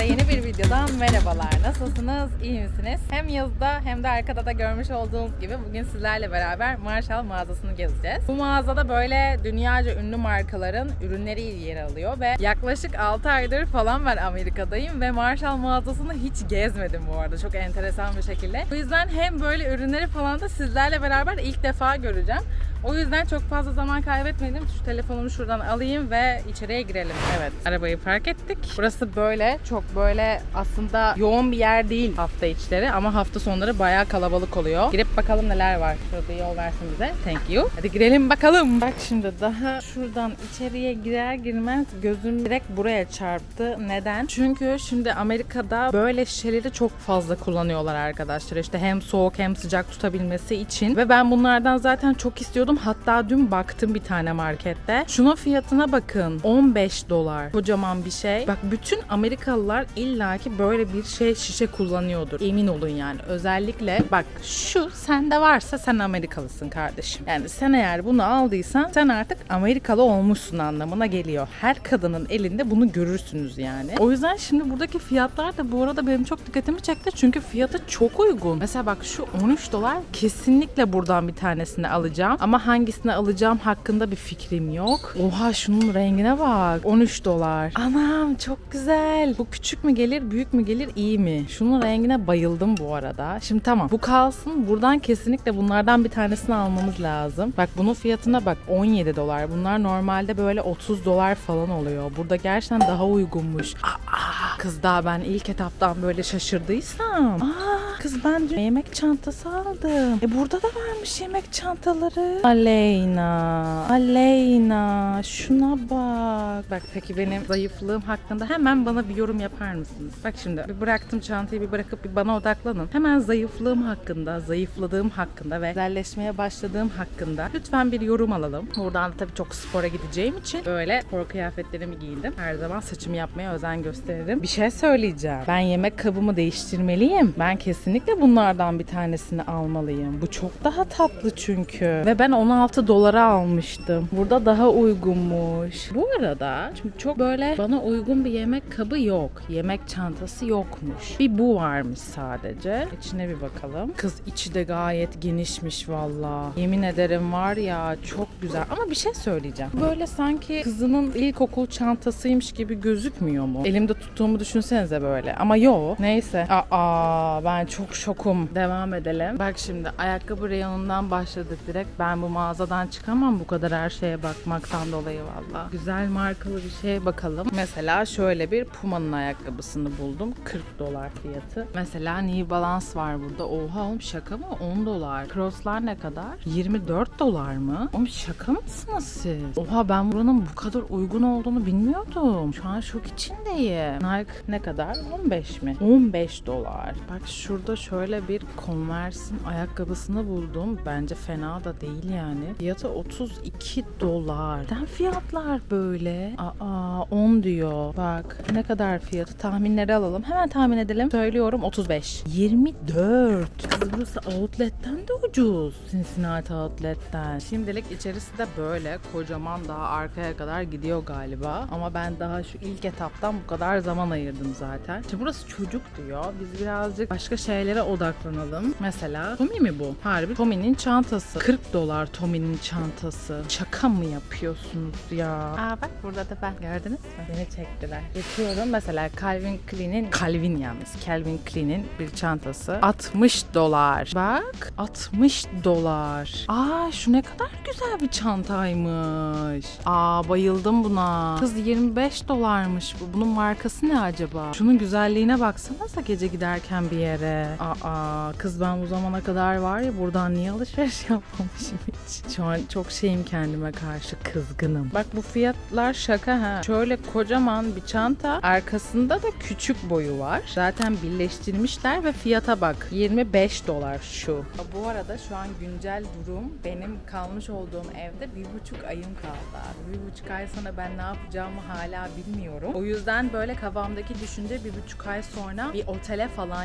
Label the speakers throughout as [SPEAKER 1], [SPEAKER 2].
[SPEAKER 1] Herkese yeni bir videodan merhabalar. Nasılsınız? İyi misiniz? Hem yazda hem de arkada da görmüş olduğunuz gibi bugün sizlerle beraber Marshall mağazasını gezeceğiz. Bu mağazada böyle dünyaca ünlü markaların ürünleri yer alıyor ve yaklaşık 6 aydır falan ben Amerika'dayım ve Marshall mağazasını hiç gezmedim bu arada. Çok enteresan bir şekilde. O yüzden hem böyle ürünleri falan da sizlerle beraber ilk defa göreceğim. O yüzden çok fazla zaman kaybetmedim. Şu telefonumu şuradan alayım ve içeriye girelim. Evet, arabayı park ettik. Burası böyle, çok böyle aslında yoğun bir yer değil hafta içleri ama hafta sonları bayağı kalabalık oluyor. Girip bakalım neler var. Şurada yol versin bize. Thank you. Hadi girelim bakalım. Bak şimdi daha şuradan içeriye girer girmez gözüm direkt buraya çarptı. Neden? Çünkü şimdi Amerika'da böyle şişeleri çok fazla kullanıyorlar arkadaşlar. İşte hem soğuk hem sıcak tutabilmesi için ve ben bunlardan zaten çok istiyordum. Hatta dün baktım bir tane markette. Şunun fiyatına bakın. 15 dolar. Kocaman bir şey. Bak bütün Amerikalılar illaki böyle bir şey şişe kullanıyordur. Emin olun yani. Özellikle bak şu sende varsa sen Amerikalısın kardeşim. Yani sen eğer bunu aldıysan sen artık Amerikalı olmuşsun anlamına geliyor. Her kadının elinde bunu görürsünüz yani. O yüzden şimdi buradaki fiyatlar da bu arada benim çok dikkatimi çekti. Çünkü fiyatı çok uygun. Mesela bak şu 13 dolar kesinlikle buradan bir tanesini alacağım. Ama hangisini alacağım hakkında bir fikrim yok. Oha şunun rengine bak. 13 dolar. Anam çok güzel. Bu küçük mü gelir, büyük mü gelir, iyi mi? Şunun rengine bayıldım bu arada. Şimdi tamam. Bu kalsın. Buradan kesinlikle bunlardan bir tanesini almamız lazım. Bak bunun fiyatına bak 17 dolar. Bunlar normalde böyle 30 dolar falan oluyor. Burada gerçekten daha uygunmuş. Aa, kız daha ben ilk etaptan böyle şaşırdıysam. Aa, kız ben dün yemek çantası aldım. E burada da varmış yemek çantaları. Aleyna, Aleyna şuna bak. Bak peki benim zayıflığım hakkında hemen bana bir yorum yapar mısınız? Bak şimdi bir bıraktım çantayı bir bırakıp bir bana odaklanın. Hemen zayıflığım hakkında, zayıfladığım hakkında ve güzelleşmeye başladığım hakkında lütfen bir yorum alalım. Buradan da tabii çok spora gideceğim için böyle spor kıyafetlerimi giyindim. Her zaman saçımı yapmaya özen gösteririm. Bir şey söyleyeceğim. Ben yemek kabımı değiştirmeliyim. Ben kesinlikle bunlardan bir tanesini almalıyım. Bu çok daha tatlı çünkü. Ve ben 16 dolara almıştım. Burada daha uygunmuş. Bu arada çünkü çok böyle bana uygun bir yemek kabı yok. Yemek çantası yokmuş. Bir bu varmış sadece. İçine bir bakalım. Kız içi de gayet genişmiş valla. Yemin ederim var ya çok güzel. Ama bir şey söyleyeceğim. Böyle sanki kızının ilkokul çantasıymış gibi gözükmüyor mu? Elimde tuttuğumu düşünsenize böyle. Ama yo. Neyse. Aa ben çok şokum. Devam edelim. Bak şimdi ayakkabı reyonundan başladık direkt. Ben bu mağazadan çıkamam bu kadar her şeye bakmaktan dolayı valla. Güzel markalı bir şeye bakalım. Mesela şöyle bir Puma'nın ayakkabısını buldum. 40 dolar fiyatı. Mesela New Balance var burada. Oha oğlum şaka mı? 10 dolar. Cross'lar ne kadar? 24 dolar mı? Oğlum şaka mısınız siz? Oha ben buranın bu kadar uygun olduğunu bilmiyordum. Şu an şok içindeyim. Nike ne kadar? 15 mi? 15 dolar. Bak şurada şöyle bir Converse'in ayakkabısını buldum. Bence fena da değil yani. Fiyatı 32 dolar. Neden fiyatlar böyle? Aa 10 diyor. Bak ne kadar fiyatı tahminleri alalım. Hemen tahmin edelim. Söylüyorum 35. 24. Kız burası outlet'ten de ucuz. Cincinnati outlet'ten. Şimdilik içerisi de böyle. Kocaman daha arkaya kadar gidiyor galiba. Ama ben daha şu ilk etaptan bu kadar zaman ayırdım zaten. Şimdi burası çocuk diyor. Biz birazcık başka şeylere odaklanalım. Mesela Tommy mi bu? Harbi Tommy'nin çantası. 40 dolar Tommy'nin çantası. Şaka mı yapıyorsunuz ya? Aa bak burada da ben. Gördünüz mü? Beni çektiler. Geçiyorum mesela Calvin Klein'in Calvin yalnız. Calvin Klein'in bir çantası. 60 dolar. Bak 60 dolar. Aa şu ne kadar güzel bir çantaymış. Aa bayıldım buna. Kız 25 dolarmış bu. Bunun markası ne acaba? Şunun güzelliğine baksanıza gece giderken bir yere. Aa kız ben bu zamana kadar var ya buradan niye alışveriş yapmamışım hiç. Şu an çok şeyim kendime karşı kızgınım. Bak bu fiyatlar şaka ha. Şöyle kocaman bir çanta. Arkasında da küçük boyu var. Zaten birleştirmişler ve fiyata bak. 25 dolar şu. Bu arada şu an güncel durum benim kalmış olduğum evde bir buçuk ayım kaldı abi. Bir buçuk ay sonra ben ne yapacağımı hala bilmiyorum. O yüzden böyle kafamdaki düşünce bir buçuk ay sonra bir otele falan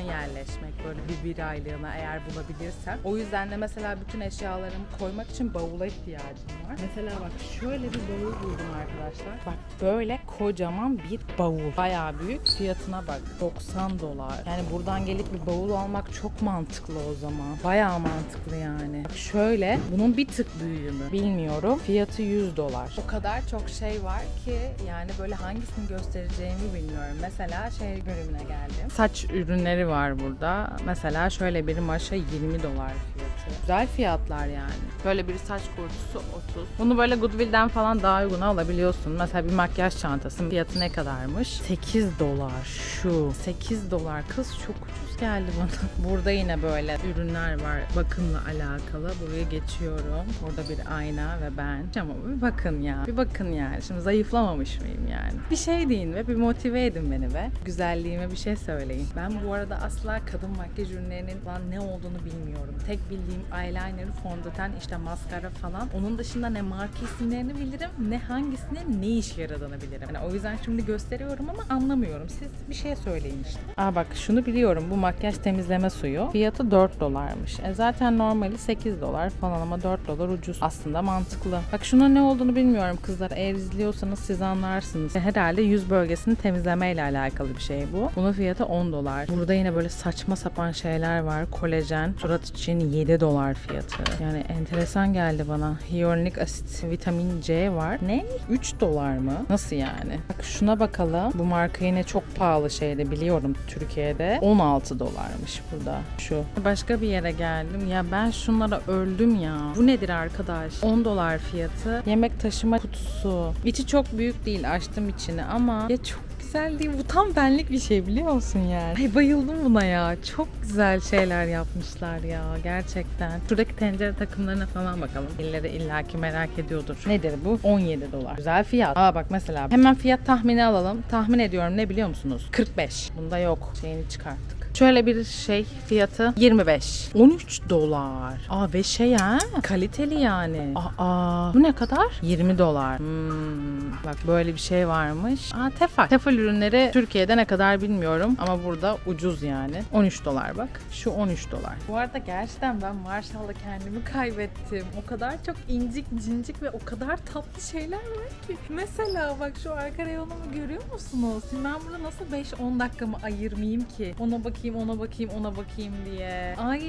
[SPEAKER 1] yerleşmek. böyle bir bir aylığına eğer bulabilirsem. O yüzden de mesela bütün eşyalarımı koymak için bavula ihtiyacım var. Mesela bak şöyle bir bavul buldum arkadaşlar. Bak böyle kocaman bir bavul. Bayağı büyük. Fiyatına bak 90 dolar. Yani buradan gelip bir bavul almak çok mantıklı o zaman. Bayağı mantıklı yani. Bak şöyle bunun bir tık büyüğü mü bilmiyorum. Fiyatı 100 dolar. O kadar çok şey var ki yani böyle hangisini göstereceğimi bilmiyorum. Mesela şey bölümüne geldim. Saç ürünleri var burada. Mesela şöyle bir maşa 20 dolar fiyatı. Güzel fiyatlar yani. Böyle bir saç kurutusu 30. Bunu böyle Goodwill'den falan daha uyguna alabiliyorsun. Mesela bir makyaj çantası fiyatı ne kadarmış? 8 dolar şu. 8 dolar kız çok ucuz geldi bana. Burada yine böyle ürünler var bakımla alakalı. Buraya geçiyorum. Burada bir ayna ve ben. Ama bir bakın ya. Bir bakın yani. Şimdi zayıflamamış mıyım yani? Bir şey deyin ve bir motive edin beni be. Güzelliğime bir şey söyleyin. Ben bu arada asla kadın makyaj ürünlerinin falan ne olduğunu bilmiyorum. Tek bildiğim eyeliner, fondöten, işte maskara falan. Onun dışında ne marka isimlerini bilirim ne hangisinin ne işe yaradığını bilirim. Yani o yüzden şimdi gösteriyorum ama anlamıyorum. Siz bir şey söyleyin işte. Aa bak şunu biliyorum. Bu makyaj temizleme suyu. Fiyatı 4 dolarmış. E zaten normali 8 dolar falan ama 4 dolar ucuz. Aslında mantıklı. Bak şunun ne olduğunu bilmiyorum kızlar. Eğer izliyorsanız siz anlarsınız. Herhalde yüz bölgesini temizlemeyle alakalı bir şey bu. Bunun fiyatı 10 dolar. Burada yine böyle saçma sapan şeyler var. Kolajen. Surat için 7 dolar fiyatı. Yani enteresan geldi bana. Hyaluronik asit, vitamin C var. Ne? 3 dolar mı? Nasıl yani? Bak şuna bakalım. Bu marka yine çok pahalı şeyde biliyorum Türkiye'de. 16 dolarmış burada. Şu. Başka bir yere geldim. Ya ben şunlara öldüm ya. Bu nedir arkadaş? 10 dolar fiyatı. Yemek taşıma kutusu. İçi çok büyük değil. Açtım içini ama ya çok güzel değil. Bu tam benlik bir şey biliyor musun yani? Ay bayıldım buna ya. Çok güzel şeyler yapmışlar ya gerçekten. Şuradaki tencere takımlarına falan bakalım. Birileri illaki merak ediyordur. Nedir bu? 17 dolar. Güzel fiyat. Aa bak mesela hemen fiyat tahmini alalım. Tahmin ediyorum ne biliyor musunuz? 45. Bunda yok. Şeyini çıkarttık. Şöyle bir şey fiyatı 25. 13 dolar. Aa ve şey ha kaliteli yani. Aa bu ne kadar? 20 dolar. Hmm, bak böyle bir şey varmış. Aa tefal. Tefal ürünleri Türkiye'de ne kadar bilmiyorum ama burada ucuz yani. 13 dolar bak. Şu 13 dolar. Bu arada gerçekten ben Marshall'da kendimi kaybettim. O kadar çok incik cincik ve o kadar tatlı şeyler var ki. Mesela bak şu arka reyonumu görüyor musunuz? Şimdi ben burada nasıl 5-10 dakikamı ayırmayayım ki? Ona bakayım, ona bakayım, ona bakayım diye. Ay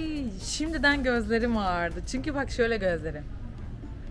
[SPEAKER 1] şimdiden gözlerim ağrıdı. Çünkü bak şöyle gözlerim.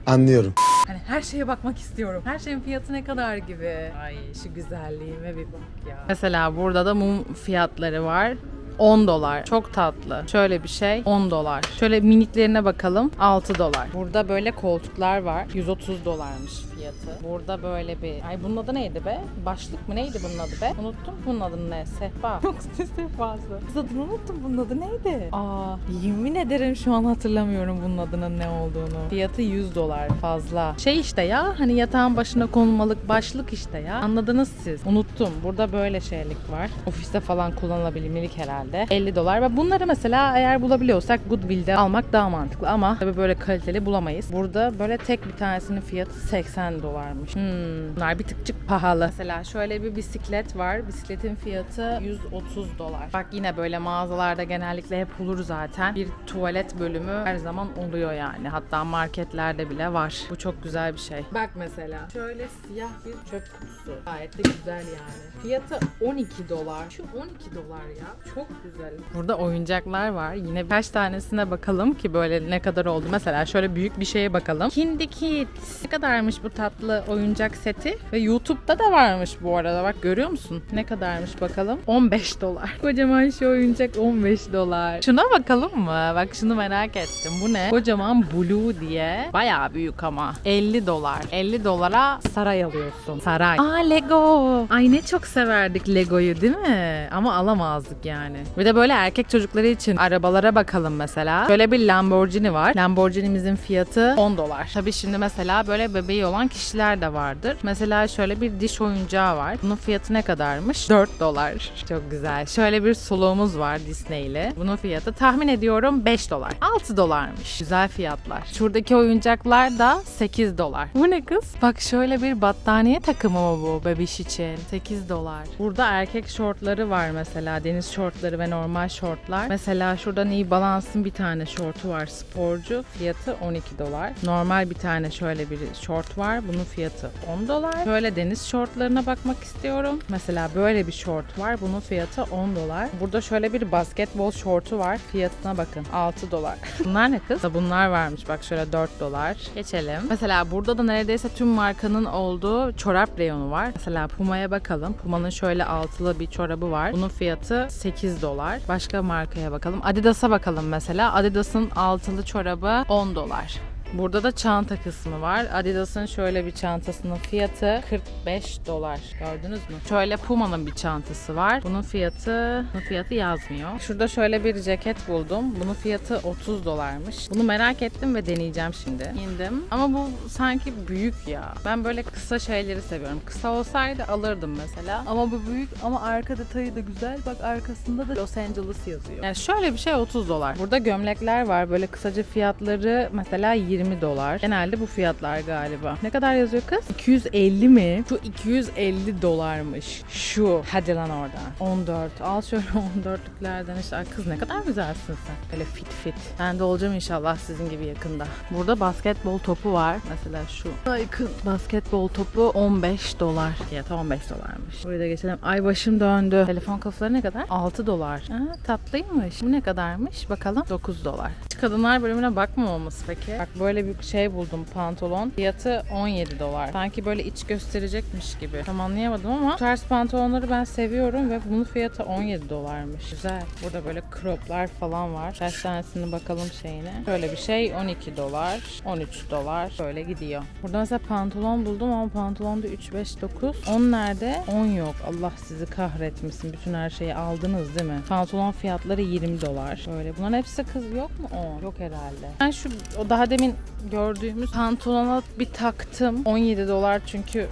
[SPEAKER 2] Anlıyorum.
[SPEAKER 1] Hani her şeye bakmak istiyorum. Her şeyin fiyatı ne kadar gibi. Ay şu güzelliğime bir bak ya. Mesela burada da mum fiyatları var. 10 dolar. Çok tatlı. Şöyle bir şey 10 dolar. Şöyle miniklerine bakalım. 6 dolar. Burada böyle koltuklar var. 130 dolarmış fiyatı. Burada böyle bir... Ay bunun adı neydi be? Başlık mı neydi bunun adı be? Unuttum bunun adı ne? Sehpa. Yok ne sehpası. Kız adını unuttum bunun adı neydi? Aa yemin ederim şu an hatırlamıyorum bunun adının ne olduğunu. Fiyatı 100 dolar fazla. Şey işte ya hani yatağın başına konulmalık başlık işte ya. Anladınız siz. Unuttum. Burada böyle şeylik var. Ofiste falan kullanılabilirlik herhalde. 50 dolar ve bunları mesela eğer bulabiliyorsak Goodwill'de almak daha mantıklı ama tabii böyle kaliteli bulamayız. Burada böyle tek bir tanesinin fiyatı 80 dolarmış. Hmm, bunlar bir tıkçık pahalı. Mesela şöyle bir bisiklet var. Bisikletin fiyatı 130 dolar. Bak yine böyle mağazalarda genellikle hep olur zaten. Bir tuvalet bölümü her zaman oluyor yani. Hatta marketlerde bile var. Bu çok güzel bir şey. Bak mesela şöyle siyah bir çöp kutusu. Gayet de güzel yani. Fiyatı 12 dolar. Şu 12 dolar ya. Çok güzel. Burada oyuncaklar var. Yine kaç tanesine bakalım ki böyle ne kadar oldu. Mesela şöyle büyük bir şeye bakalım. Kindy Kids. Ne kadarmış bu tatlı oyuncak seti? Ve YouTube'da da varmış bu arada. Bak görüyor musun? Ne kadarmış bakalım? 15 dolar. Kocaman şu oyuncak 15 dolar. Şuna bakalım mı? Bak şunu merak ettim. Bu ne? Kocaman Blue diye. Bayağı büyük ama. 50 dolar. 50 dolara saray alıyorsun. Saray. Aa Lego. Ay ne çok severdik Lego'yu değil mi? Ama alamazdık yani. Bir de böyle erkek çocukları için arabalara bakalım mesela. Böyle bir Lamborghini var. Lamborghini'mizin fiyatı 10 dolar. Tabii şimdi mesela böyle bebeği olan kişiler de vardır. Mesela şöyle bir diş oyuncağı var. Bunun fiyatı ne kadarmış? 4 dolar. Çok güzel. Şöyle bir suluğumuz var Disney'li. Bunun fiyatı tahmin ediyorum 5 dolar. 6 dolarmış. Güzel fiyatlar. Şuradaki oyuncaklar da 8 dolar. Bu ne kız? Bak şöyle bir battaniye takımı mı bu bebiş için? 8 dolar. Burada erkek şortları var mesela. Deniz şortları ve normal şortlar. Mesela şurada New Balance'ın bir tane şortu var. Sporcu. Fiyatı 12 dolar. Normal bir tane şöyle bir şort var. Bunun fiyatı 10 dolar. Şöyle deniz şortlarına bakmak istiyorum. Mesela böyle bir şort var. Bunun fiyatı 10 dolar. Burada şöyle bir basketbol şortu var. Fiyatına bakın. 6 dolar. Bunlar ne kız? Bunlar varmış. Bak şöyle 4 dolar. Geçelim. Mesela burada da neredeyse tüm markanın olduğu çorap reyonu var. Mesela Puma'ya bakalım. Puma'nın şöyle altılı bir çorabı var. Bunun fiyatı 8 dolar. Başka markaya bakalım. Adidas'a bakalım mesela. Adidas'ın altılı çorabı 10 dolar. Burada da çanta kısmı var. Adidas'ın şöyle bir çantasının fiyatı 45 dolar. Gördünüz mü? Şöyle Puma'nın bir çantası var. Bunun fiyatı, bunun fiyatı yazmıyor. Şurada şöyle bir ceket buldum. Bunun fiyatı 30 dolarmış. Bunu merak ettim ve deneyeceğim şimdi. İndim. Ama bu sanki büyük ya. Ben böyle kısa şeyleri seviyorum. Kısa olsaydı alırdım mesela. Ama bu büyük ama arka detayı da güzel. Bak arkasında da Los Angeles yazıyor. Yani şöyle bir şey 30 dolar. Burada gömlekler var. Böyle kısaca fiyatları mesela 20 dolar. Genelde bu fiyatlar galiba. Ne kadar yazıyor kız? 250 mi? Şu 250 dolarmış. Şu. Hadi lan oradan. 14. Al şöyle 14'lüklerden işte. Ay kız ne kadar güzelsin sen. Böyle fit fit. Ben de olacağım inşallah sizin gibi yakında. Burada basketbol topu var. Mesela şu. Ay kız. Basketbol topu 15 dolar. Fiyatı 15 dolarmış. Buraya da geçelim. Ay başım döndü. Telefon kafaları ne kadar? 6 dolar. Ha, tatlıymış. Bu ne kadarmış? Bakalım. 9 dolar. Kadınlar bölümüne bakmamamız peki. Bak böyle bir şey buldum pantolon. Fiyatı 17 dolar. Sanki böyle iç gösterecekmiş gibi. Tam anlayamadım ama bu tarz pantolonları ben seviyorum ve bunun fiyatı 17 dolarmış. Güzel. Burada böyle croplar falan var. Kaç tanesini bakalım şeyine. Şöyle bir şey 12 dolar, 13 dolar. Böyle gidiyor. Burada mesela pantolon buldum ama pantolonda 3, 5, 9. 10 nerede? 10 yok. Allah sizi kahretmesin. Bütün her şeyi aldınız değil mi? Pantolon fiyatları 20 dolar. Böyle. Bunların hepsi kız yok mu? 10. Yok herhalde. Ben şu o daha demin gördüğümüz pantolona bir taktım. 17 dolar çünkü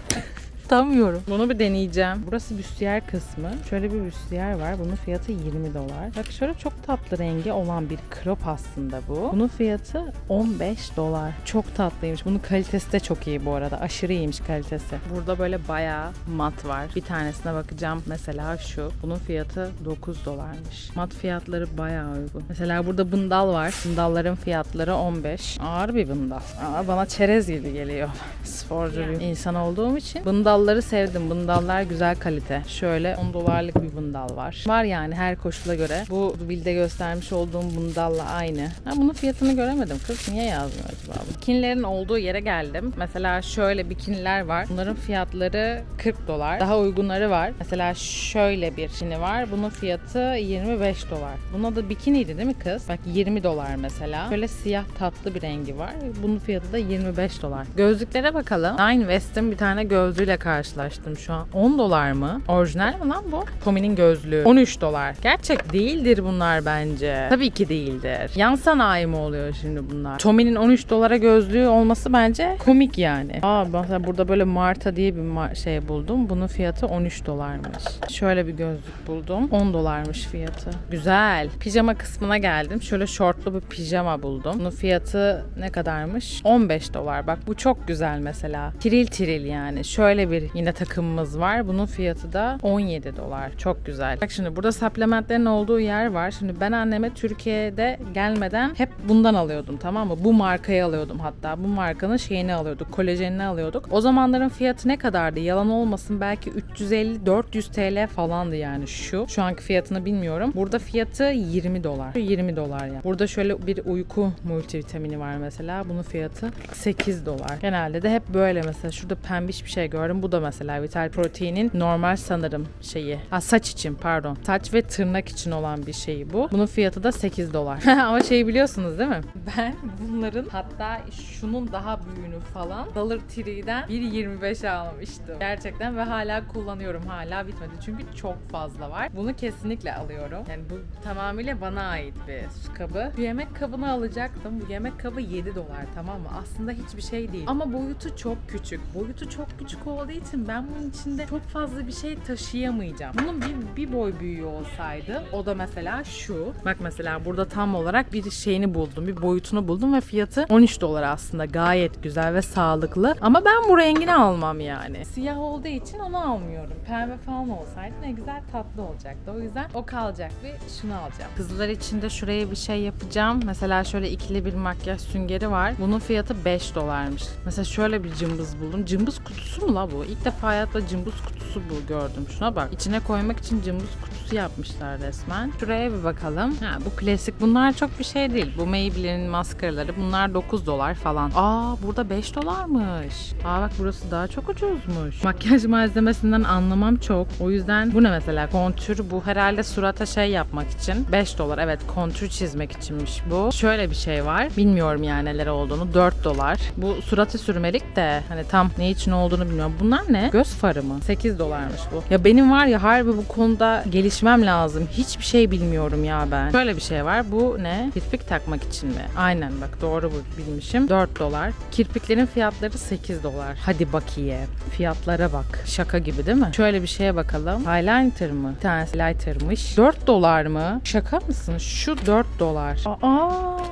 [SPEAKER 1] tutamıyorum. Bunu bir deneyeceğim. Burası büstiyer kısmı. Şöyle bir büstiyer var. Bunun fiyatı 20 dolar. Bak şöyle çok tatlı rengi olan bir crop aslında bu. Bunun fiyatı 15 dolar. Çok tatlıymış. Bunun kalitesi de çok iyi bu arada. Aşırı iyiymiş kalitesi. Burada böyle bayağı mat var. Bir tanesine bakacağım. Mesela şu. Bunun fiyatı 9 dolarmış. Mat fiyatları bayağı uygun. Mesela burada bındal var. Bındalların fiyatları 15. Ağır bir bındal. Aa, bana çerez gibi geliyor. Sporcu bir insan olduğum için. Bındalları sevdim. Bındallar güzel kalite. Şöyle 10 dolarlık bir bındal var. Var yani her koşula göre. Bu bilde göstermiş olduğum bındalla aynı. Ha, bunun fiyatını göremedim. Kız niye yazmıyor acaba? Bikinilerin olduğu yere geldim. Mesela şöyle bikiniler var. Bunların fiyatları 40 dolar. Daha uygunları var. Mesela şöyle bir bikini var. Bunun fiyatı 25 dolar. Buna da bikiniydi değil mi kız? Bak 20 dolar mesela. Şöyle siyah tatlı bir rengi var. Bunun fiyatı da 25 dolar. Gözlüklere bakalım. Nine West'in bir tane gözlüğüyle karşılaştım şu an. 10 dolar mı? Orijinal mi lan bu? Tommy'nin gözlüğü. 13 dolar. Gerçek değildir bunlar bence. Tabii ki değildir. Yan sanayi mi oluyor şimdi bunlar? Tommy'nin 13 dolara gözlüğü olması bence komik yani. Aa mesela burada böyle Marta diye bir şey buldum. Bunun fiyatı 13 dolarmış. Şöyle bir gözlük buldum. 10 dolarmış fiyatı. Güzel. Pijama kısmına geldim. Şöyle şortlu bir pijama buldum. Bunun fiyatı ne kadarmış? 15 dolar. Bak bu çok güzel mesela. Tiril tiril yani. Şöyle bir yine takımımız var. Bunun fiyatı da 17 dolar. Çok güzel. Bak şimdi burada supplementlerin olduğu yer var. Şimdi ben anneme Türkiye'de gelmeden hep bundan alıyordum tamam mı? Bu markayı alıyordum hatta. Bu markanın şeyini alıyorduk. Kolajenini alıyorduk. O zamanların fiyatı ne kadardı? Yalan olmasın belki 350-400 TL falandı yani şu. Şu anki fiyatını bilmiyorum. Burada fiyatı 20 dolar. 20 dolar ya. Burada şöyle bir uyku multivitamini var mesela. Bunun fiyatı 8 dolar. Genelde de hep böyle mesela. Şurada pembiş bir şey gördüm. Bu da mesela Vital Protein'in normal sanırım şeyi. Ha saç için pardon. Saç ve tırnak için olan bir şey bu. Bunun fiyatı da 8 dolar. Ama şeyi biliyorsunuz değil mi? Ben bunların hatta şunun daha büyüğünü falan Dollar Tree'den 1.25 almıştım. Gerçekten ve hala kullanıyorum. Hala bitmedi. Çünkü çok fazla var. Bunu kesinlikle alıyorum. Yani bu tamamıyla bana ait bir su kabı. Bu yemek kabını alacaktım. Bu yemek kabı 7 dolar tamam mı? Aslında hiçbir şey değil. Ama boyutu çok küçük. Boyutu çok küçük olduğu için ben bunun içinde çok fazla bir şey taşıyamayacağım. Bunun bir, bir boy büyüğü olsaydı o da mesela şu. Bak mesela burada tam olarak bir şeyini buldum. Bir boyutunu buldum ve fiyatı 13 dolar aslında. Gayet güzel ve sağlıklı. Ama ben bu rengini almam yani. Siyah olduğu için onu almıyorum. Pembe falan olsaydı ne güzel tatlı olacaktı. O yüzden o kalacak ve şunu alacağım. Kızlar için de şuraya bir şey yapacağım. Mesela şöyle ikili bir makyaj süngeri var. Bunun fiyatı 5 dolarmış. Mesela şöyle bir cımbız buldum. Cımbız kutusu mu la bu? İlk defa hayatta cımbız kutusu bu gördüm. Şuna bak. İçine koymak için cımbız kutusu yapmışlar resmen. Şuraya bir bakalım. Ha bu klasik. Bunlar çok bir şey değil. Bu Maybelline'in maskaraları. Bunlar 9 dolar falan. Aa burada 5 dolarmış. Aa bak burası daha çok ucuzmuş. Makyaj malzemesinden anlamam çok. O yüzden bu ne mesela? Kontür bu herhalde surata şey yapmak için. 5 dolar evet kontür çizmek içinmiş bu. Şöyle bir şey var. Bilmiyorum yani neler olduğunu. 4 dolar. Bu surata sürmelik de hani tam ne için olduğunu bilmiyorum. Bunlar ne? Göz farı mı? 8 dolarmış bu. Ya benim var ya harbi bu konuda gelişmem lazım. Hiçbir şey bilmiyorum ya ben. Şöyle bir şey var. Bu ne? Kirpik takmak için mi? Aynen bak doğru bu bilmişim. 4 dolar. Kirpiklerin fiyatları 8 dolar. Hadi bakayım. Fiyatlara bak. Şaka gibi değil mi? Şöyle bir şeye bakalım. Highlighter mı? Bir tanesi lighter'mış. 4 dolar mı? Şaka mısın? Şu 4 dolar. Aa!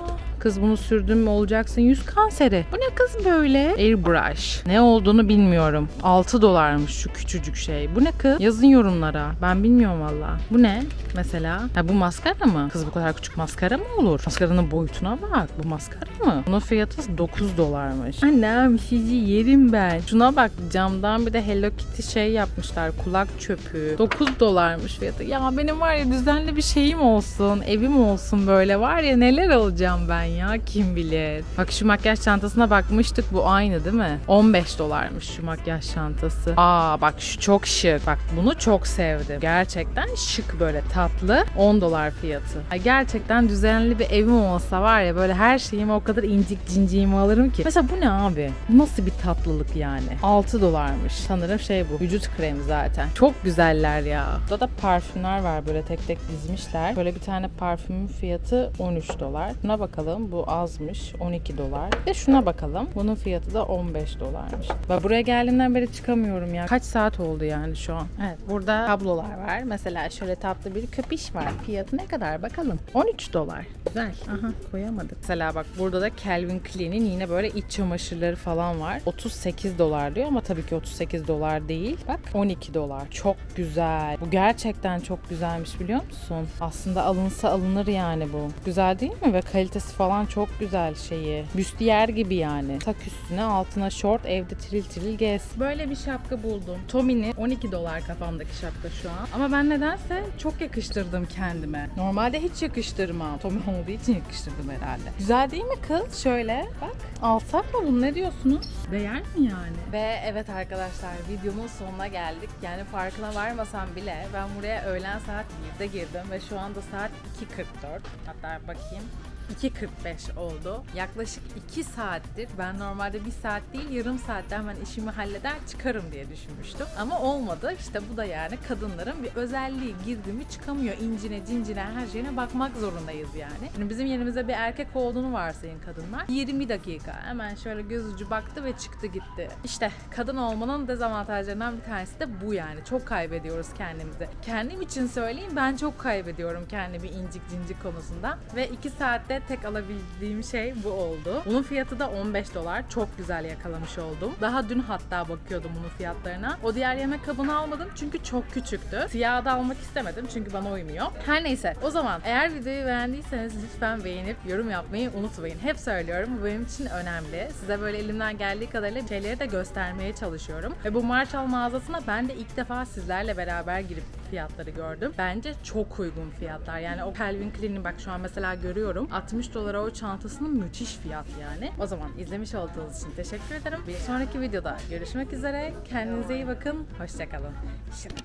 [SPEAKER 1] Kız bunu sürdün mü olacaksın yüz kanseri. Bu ne kız böyle? Airbrush. Ne olduğunu bilmiyorum. 6 dolarmış şu küçücük şey. Bu ne kız? Yazın yorumlara. Ben bilmiyorum valla. Bu ne? Mesela. Ha bu maskara mı? Kız bu kadar küçük maskara mı olur? Maskaranın boyutuna bak. Bu maskara mı? Bunun fiyatı 9 dolarmış. Annem sizi yerim ben. Şuna bak camdan bir de Hello Kitty şey yapmışlar. Kulak çöpü. 9 dolarmış fiyatı. Ya benim var ya düzenli bir şeyim olsun. Evim olsun böyle. Var ya neler alacağım ben ya kim bilir. Bak şu makyaj çantasına bakmıştık bu aynı değil mi? 15 dolarmış şu makyaj çantası. Aa bak şu çok şık. Bak bunu çok sevdim. Gerçekten şık böyle tatlı. 10 dolar fiyatı. Ay gerçekten düzenli bir evim olsa var ya böyle her şeyimi o kadar incik cinciğimi alırım ki. Mesela bu ne abi? Nasıl bir tatlılık yani? 6 dolarmış. Sanırım şey bu. Vücut kremi zaten. Çok güzeller ya. Burada da parfümler var böyle tek tek dizmişler. Böyle bir tane parfümün fiyatı 13 dolar. Buna bakalım. Bu azmış. 12 dolar. Ve şuna bakalım. Bunun fiyatı da 15 dolarmış. Bak buraya geldiğimden beri çıkamıyorum ya. Kaç saat oldu yani şu an? Evet burada tablolar var. Mesela şöyle tatlı bir köpiş var. Fiyatı ne kadar bakalım. 13 dolar. Güzel. Aha koyamadık. Mesela bak burada da Calvin Klein'in yine böyle iç çamaşırları falan var. 38 dolar diyor ama tabii ki 38 dolar değil. Bak 12 dolar. Çok güzel. Bu gerçekten çok güzelmiş biliyor musun? Aslında alınsa alınır yani bu. Güzel değil mi? Ve kalitesi falan çok güzel şeyi. Büstiyer gibi yani. Tak üstüne altına short evde tiril tiril gez. Böyle bir şapka buldum. Tommy'nin 12 dolar kafamdaki şapka şu an. Ama ben nedense çok yakıştırdım kendime. Normalde hiç yakıştırmam. Tommy olduğu için yakıştırdım herhalde. Güzel değil mi kız? Şöyle bak. Alsak mı bunu ne diyorsunuz? Değer mi yani? Ve evet arkadaşlar videomun sonuna geldik. Yani farkına varmasam bile ben buraya öğlen saat 1'de girdim ve şu anda saat 2.44. Hatta bakayım. 2.45 oldu. Yaklaşık 2 saattir. Ben normalde 1 saat değil yarım saatte hemen işimi halleder çıkarım diye düşünmüştüm. Ama olmadı. İşte bu da yani kadınların bir özelliği. Girdi mi çıkamıyor. İncine, cincine, her şeyine bakmak zorundayız yani. yani bizim yerimizde bir erkek olduğunu varsayın kadınlar. 20 dakika hemen şöyle göz ucu baktı ve çıktı gitti. İşte kadın olmanın dezavantajlarından bir tanesi de bu yani. Çok kaybediyoruz kendimizi. Kendim için söyleyeyim ben çok kaybediyorum kendimi incik cincik konusunda. Ve 2 saatte tek alabildiğim şey bu oldu. Bunun fiyatı da 15 dolar. Çok güzel yakalamış oldum. Daha dün hatta bakıyordum bunun fiyatlarına. O diğer yemek kabını almadım çünkü çok küçüktü. Siyahı da almak istemedim çünkü bana uymuyor. Her neyse o zaman eğer videoyu beğendiyseniz lütfen beğenip yorum yapmayı unutmayın. Hep söylüyorum bu benim için önemli. Size böyle elimden geldiği kadarıyla şeyleri de göstermeye çalışıyorum. Ve bu Marshall mağazasına ben de ilk defa sizlerle beraber girip fiyatları gördüm. Bence çok uygun fiyatlar. Yani o Calvin Klein'in bak şu an mesela görüyorum. 60 dolara o çantasının müthiş fiyat yani. O zaman izlemiş olduğunuz için teşekkür ederim. Bir sonraki videoda görüşmek üzere. Kendinize iyi bakın. Hoşçakalın. Şimdi